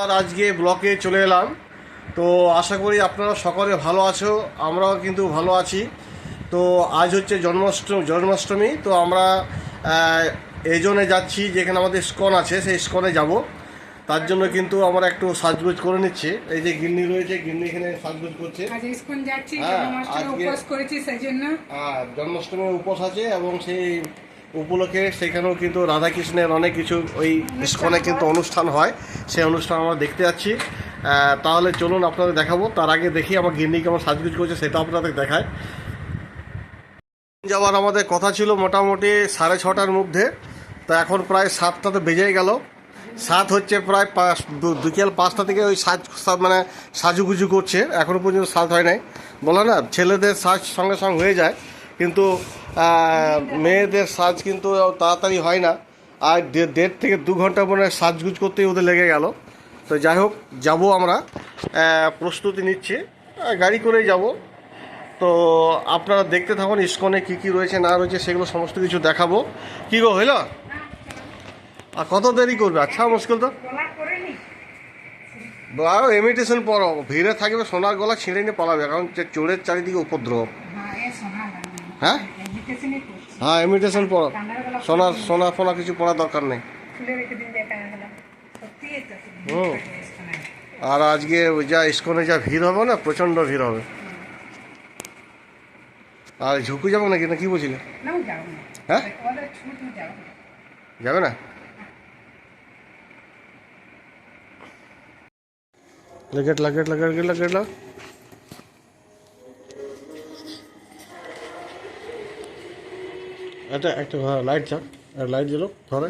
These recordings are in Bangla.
আর আজকে ব্লকে চলে এলাম। তো আশা করি আপনারা সকলে ভালো আছো আমরাও কিন্তু ভালো আছি। তো আজ হচ্ছে জন্মাষ্টমী জন্মাষ্টমী তো আমরা এই জন্যে যাচ্ছি যেখানে আমাদের স্কন আছে সেই স্কনে যাব। তার জন্য কিন্তু আমরা একটু সাজগোজ করে নিচ্ছি। এই যে গিন্নি রয়েছে গিন্নি এখানে সাজগোজ করছে। আজ স্কুল যাচ্ছি হ্যাঁ, আর জন্মাষ্টমীর উপোস আছে এবং সেই উপলক্ষে সেখানেও কিন্তু রাধাকৃষ্ণের অনেক কিছু ওই ইস্কনে কিন্তু অনুষ্ঠান হয়। সেই অনুষ্ঠান আমরা দেখতে যাচ্ছি। তাহলে চলুন আপনাদের দেখাবো। তার আগে দেখি আমার গিন্নি কেমন সাজগুজ করছে, সেটা আপনাদের দেখায়। যাওয়ার আমাদের কথা ছিল মোটামুটি সাড়ে ছটার মধ্যে। তো এখন প্রায় সাতটা তো বেজেই গেল। সাত হচ্ছে প্রায় পাঁচ বিকেল পাঁচটা থেকে ওই সাজ মানে সাজুগুজু করছে। এখনও পর্যন্ত সাজ হয় নাই। বলে না, ছেলেদের সাজ সঙ্গে সঙ্গে হয়ে যায়। কিন্তু মেয়েদের সাজ কিন্তু তাড়াতাড়ি হয় না। আর দেড় থেকে দু ঘণ্টা মনে হয় সাজগুজ করতেই ওদের লেগে গেল। তো যাই হোক, যাব আমরা। প্রস্তুতি নিচ্ছি। গাড়ি করেই যাব। তো আপনারা দেখতে থাকুন, ইস্কনে কী কী রয়েছে, না রয়েছে, সেগুলো সমস্ত কিছু দেখাবো। কি গো, হইল? আর কত দেরি করবে? আচ্ছা মুশকিল তো। আরও ইমিটেশন পরো ভিড়ে থাকবে, সোনার গলা ছিঁড়ে নিয়ে পালাবে, কারণ চোরের চারিদিকে উপদ্রব। হ্যাঁ? হ্যাঁ ইমিটেশন পরো সোনা সোনা ফোনা কিছু পড়ার দরকার নেই। হুম। আর আজকে যা ইস্কনে যা ভিড় হবে না প্রচণ্ড ভিড় হবে। আর ঝুঁকু যাব নাকি? না কি বলছিলে? হ্যাঁ? যাবে না। গেট লাগ গেট লাগ গেট একটা একটা লাইট যাক। লাইট জ্বলো ধরে।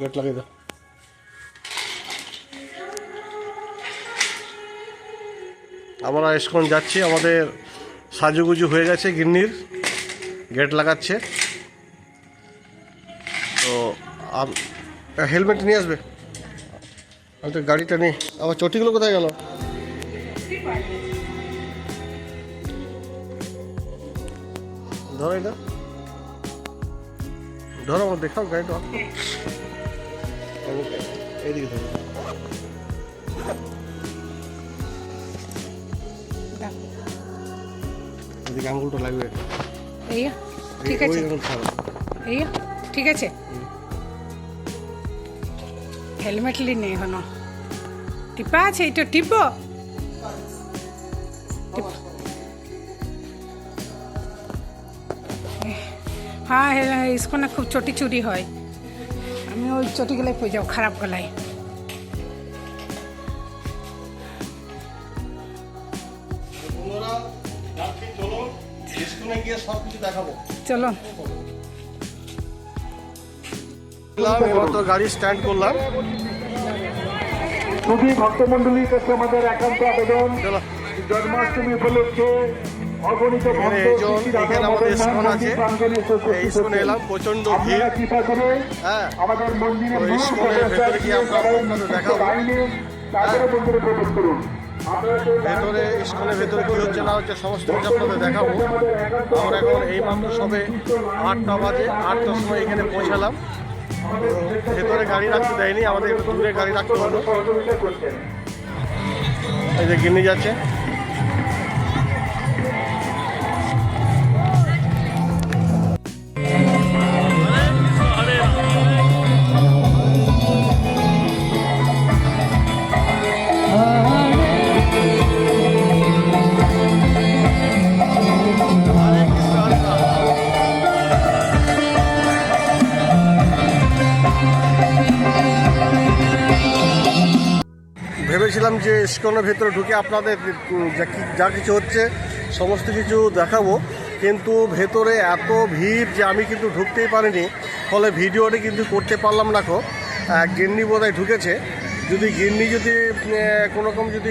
গেট লাগিয়ে দাও। আমরা ইস্কন যাচ্ছি, আমাদের সাজুগুজু হয়ে গেছে গিন্নির। গেট লাগাচ্ছে। তো হেলমেট নিয়ে আসবে। আমি তো গাড়িটা নিই আবার চটিগুলো কোথায় গেল? ধরো এটা। ধরো আমার দেখাও গাড়িটা। এইদিকে ধরো। এদিকে আঙুলটা লাগবে। ঠিক আছে। ঠিক আছে। হেলমেট লি নেই হনো টিপা আছে এটা টিপ হ্যাঁ ইসকো না খুব চটি চুরি হয়। আমি ওই চটি গলায় পড়ে যাও খারাপ গলায়। চলো এবার তো গাড়ি স্ট্যান্ড করলাম। খুবই ভক্তমন্ডলীর কাছে আমাদের একান্ত আবেদন। চলো। জন্মাষ্টমী উপলক্ষে এখানে এইজন এখানে আমাদের ইস্কন আছে। এই ইস্কনে এলাম ভিড়। হ্যাঁ। তো ইস্কনের ভেতরে গিয়ে আমরা আপনাদের দেখাবো। কেউ ভেতরে ইস্কনের ভেতরে কি হচ্ছে না হচ্ছে সমস্ত কিছু আপনাদের দেখাবো। আমরা এখন এই মাত্র সবে আটটা বাজে আটটার সময় এখানে পৌঁছালাম। ভেতরে গাড়ি রাখতে দেয়নি আমাদের দূরে গাড়ি রাখতে হলো। এই যে গিন্নি যাচ্ছে। ভেবেছিলাম যে ইস্কনের ভেতরে ঢুকে আপনাদের যা কিছু হচ্ছে সমস্ত কিছু দেখাবো। কিন্তু ভেতরে এত ভিড় যে আমি কিন্তু ঢুকতেই পারিনি। ফলে ভিডিওটি কিন্তু করতে পারলাম না আহ, গিন্নি বোধহয় ঢুকেছে। যদি গিন্নি যদি কোনো রকম যদি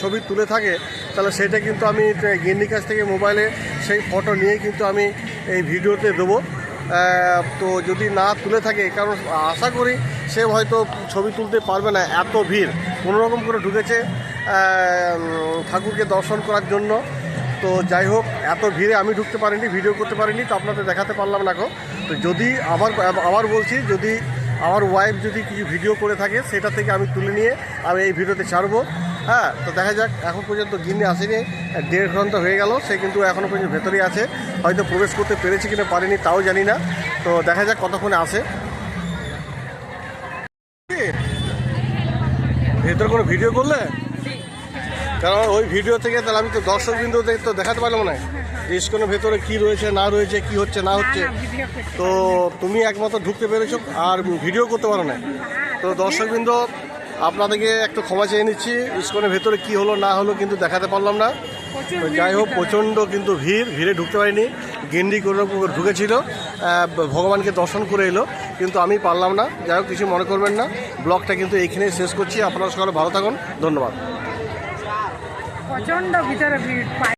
ছবি তুলে থাকে তাহলে সেটা কিন্তু আমি গিন্নির কাছ থেকে মোবাইলে সেই ফটো নিয়ে কিন্তু আমি এই ভিডিওতে দেবো। তো যদি না তুলে থাকে, কারণ আশা করি সে হয়তো ছবি তুলতে পারবে না, এত ভিড়। কোনো রকম করে ঢুকেছে ঠাকুরকে দর্শন করার জন্য। তো যাই হোক, এত ভিড়ে আমি ঢুকতে পারিনি, ভিডিও করতে পারিনি, তো আপনাদের দেখাতে পারলাম না তো যদি আবার আবার বলছি, যদি আমার ওয়াইফ যদি কিছু ভিডিও করে থাকে, সেটা থেকে আমি তুলে নিয়ে আমি এই ভিডিওতে ছাড়বো। হ্যাঁ তো দেখা যাক এখন পর্যন্ত গিন্নি আসেনি দেড় ঘণ্টা হয়ে গেল সে কিন্তু এখনও পর্যন্ত ভেতরেই আছে হয়তো প্রবেশ করতে পেরেছি কিনা পারিনি তাও জানি না। তো দেখা যাক কতক্ষণে আসে? ভেতর কোনো ভিডিও করলে? কারণ ওই ভিডিও থেকে তাহলে আমি তো দর্শক বিন্দু তো দেখাতে পারলাম না। যে ইস্কনের ভেতরে কি রয়েছে না রয়েছে কি হচ্ছে না হচ্ছে। তো তুমি একমাত্র ঢুকতে পেরেছ আর ভিডিও করতে পারো না। তো দর্শকবৃন্দ আপনাদেরকে একটু ক্ষমা চেয়ে নিচ্ছি। ইস্কনের ভেতরে কি হলো না হলো কিন্তু দেখাতে পারলাম না। যাই হোক প্রচণ্ড কিন্তু ভিড় ভিড়ে ঢুকতে পারিনি। গেন্ডি করে ঢুকেছিল। ভগবানকে দর্শন করে এলো কিন্তু আমি পারলাম না। যাই হোক কিছু মনে করবেন না। ব্লগটা কিন্তু এইখানেই শেষ করছি। আপনারা সকালে ভালো থাকুন। ধন্যবাদ। প্রচণ্ড ভিতরে ভিড়